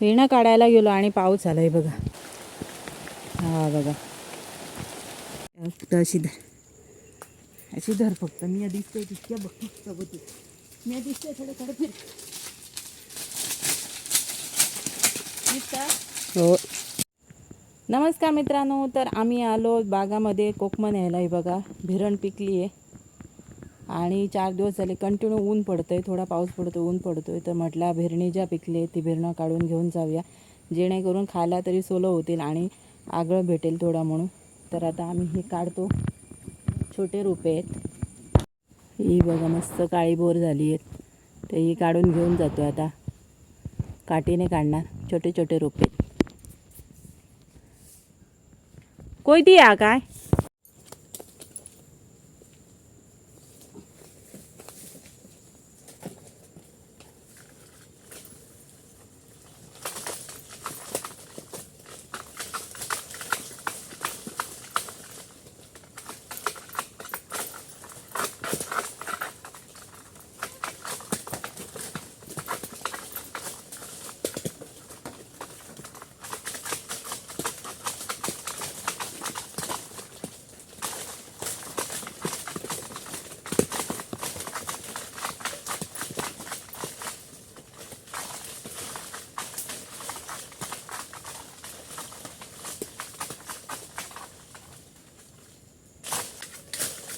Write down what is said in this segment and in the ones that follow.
पेरणं काढायला गेलो आणि पाऊस आलाय बघा. हा बघा. फक्त अशी धर अशी धर फक्त. मी या दिसते तितक्या बघ फक्त बघ तू. मी या दिसते थोडं थोडं फिर? हो. नमस्कार मित्रांनो. तर आम्ही आलो बागामध्ये कोकमन यायला आहे बघा. भिरण पिकली आहे आणि चार दिवस झाले कंटिन्यू ऊन पडतं आहे थोडा पाऊस पडतो ऊन पडतो आहे तर म्हटलं भिरणी ज्या पिकले ती भिरणं काढून घेऊन जाऊया. जेणेकरून खायला तरी सोलं होतील आणि आगळं भेटेल थोडा म्हणून. तर आता आम्ही हे काढतो. छोटे रोपे आहेत. ही बघा मस्त काळी बोर झाली आहेत. तर ही काढून घेऊन जातो आता. काठीने काढणार. छोटे छोटे रोपे कोयती या काय?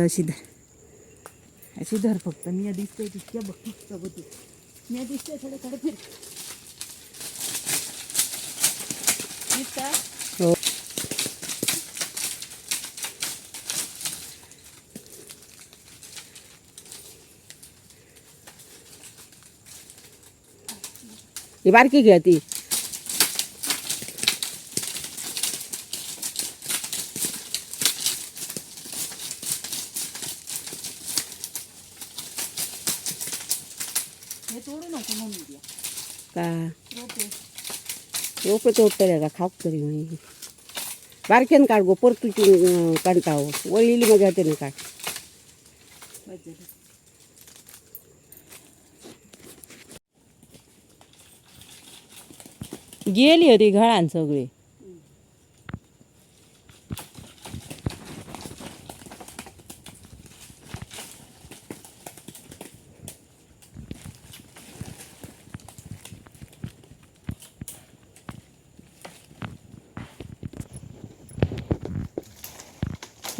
अशी धर अशी धर फक्त. मी या दिसतोय तितक्या बघ फक्त बघ मी या दिसतोय थोडं थोडं फिर. हो. बारकी घ्या ती हे तोडू नको मम्मी द्या का रोपे रोपे तोडतले का खाप तरी म्हणे बारक्यान काड गो परतुची काढताव वळलेली मग त्याने काड गेली होती घळान सगळी.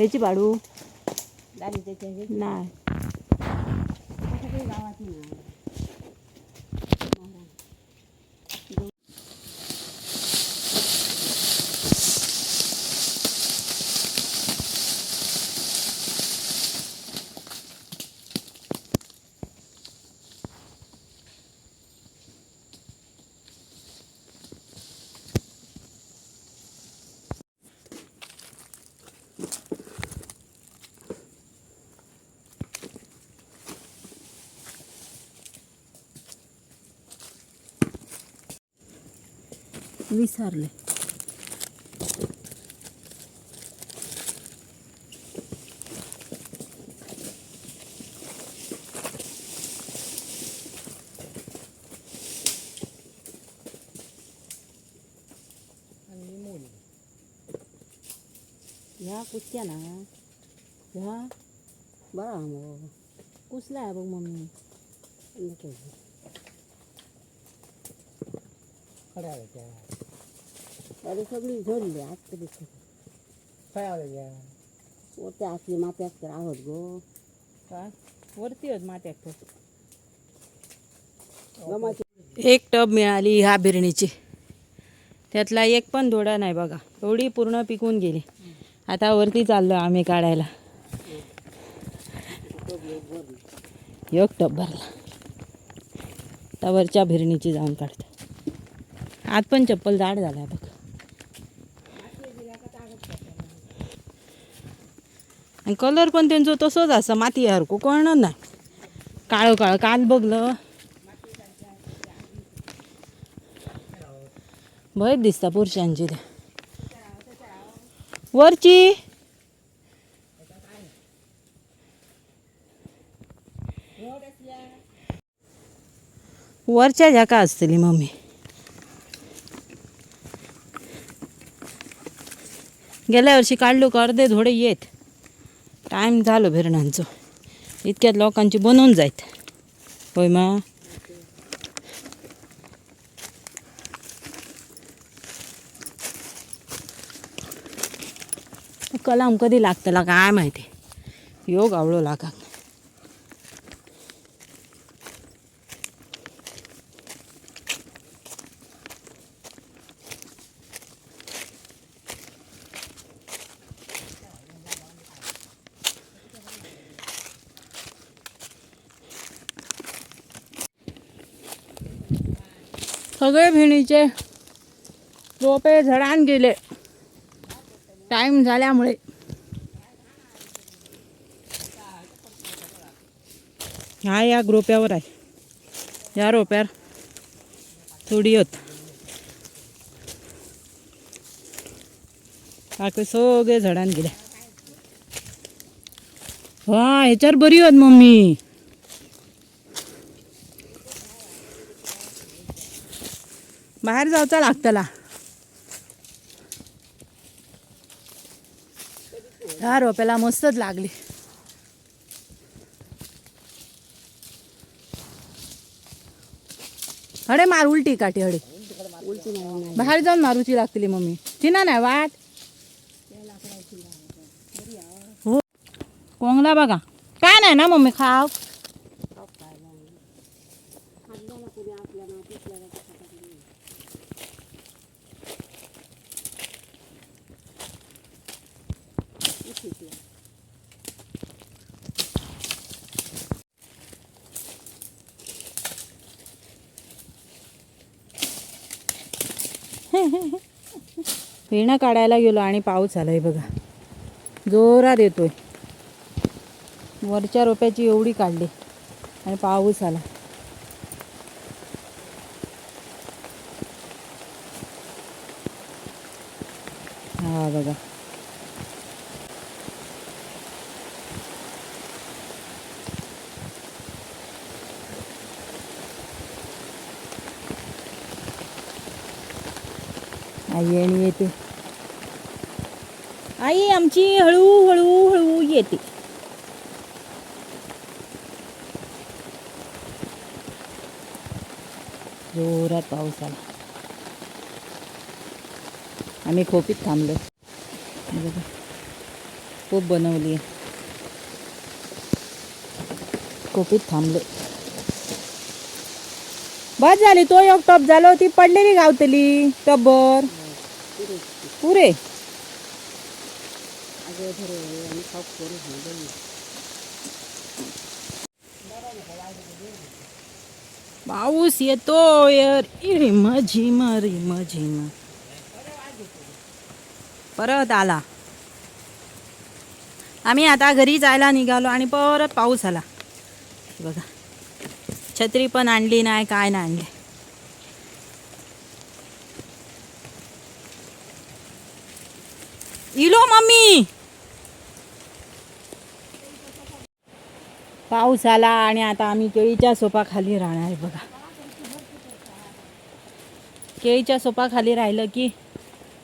ह्याची हे नाही. गावात विसरले. ह्या कुसक्या ना? ह्या? बरा मग. कुसला आहे बघ मम्मी? अरे सगळी झडली आज तरी वरती असली मात्यात तर आहोत गो. काय वरती होत मात्याक गमाची. एक टब मिळाली ह्या बिरणीची. त्यातला एक पण दोडा नाही बघा. एवढी पूर्ण पिकून गेली. आता वरती चाललो आम्ही काढायला. एक टब भरला. आता वरच्या भिरणीची जाऊन काढतो. आत पण चप्पल जाड झाला बघ. आणि कलर पण त्यांचं तसंच असं माती सारखं कळणार नाही. काळं काळं काल बघलं. भयच दिसता पुरुषांची ते. वरची. वरच्या झ्याका असतली मम्मी. गेल्या वर्षी काढलो का अर्धे थोडे येत. टाईम झालो भिरणांचो. इतक्यात लोकांची बनवून जायत. होय मा. कलाम कधी लागतला काय माहिती. योग आवडो लागा. सगळे भिणीचे रोपे झडान गेले. टाईम झाल्यामुळे. हा या रोप्यावर आहे. या रोप्यावर थोडी होत. बाकी सगळे झाडान गेले. हा ह्याच्यावर बरी होत मम्मी. बाहेर जावचा लागतला ह्या रोप्याला मस्तच लागली. हडे मार उलटी काठी हडे. बाहेर जाऊन मारूची लागतली मम्मी. चिना नाही वाट. हो. कोंगला बघा. काय नाही ना मम्मी खाव. विणं काढायला गेलो आणि पाऊस आला आहे बघा. जोरात येतोय. वरच्या रोप्याची एवढी काढली आणि पाऊस आला. हा बघा. आई आणि येते. आई आमची हळू हळू हळू येते. जोरात पाऊस आला. आम्ही खोपीत थांबलो. खूप बनवली. खोपीत थांबलो. बस झाली तो एक टॉप झालो ती पडलेली गावतली टब्बर. पुरे? पाऊस येतो रिम झिम रिम झिम परत आला. आम्ही आता घरी जायला निघालो आणि परत पाऊस आला. बघा. छत्री पण आणली नाही काय नाही आणली. इलो मम्मी पाऊस आला आणि आता आम्ही केळीच्या सोपाखाली राहणार आहे बघा. केळीच्या सोपाखाली राहिलं की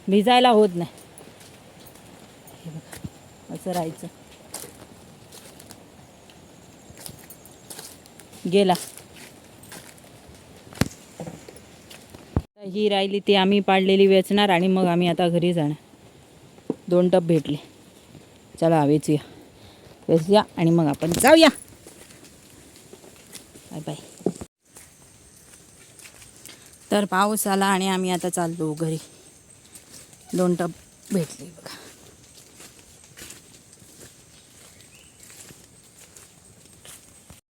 भिजायला होत नाही. बघा असं राहायचं. गेला. ही राहिली ती आम्ही पाडलेली वेचणार आणि मग आम्ही आता घरी जाणार. दोन टप भेटले. चला वेचूया. वेचूया आणि मग आपण जाऊया. Bye bye. तर पाऊस आला आणि आम्ही आता चाललो घरी. दोन टप भेटले बघा.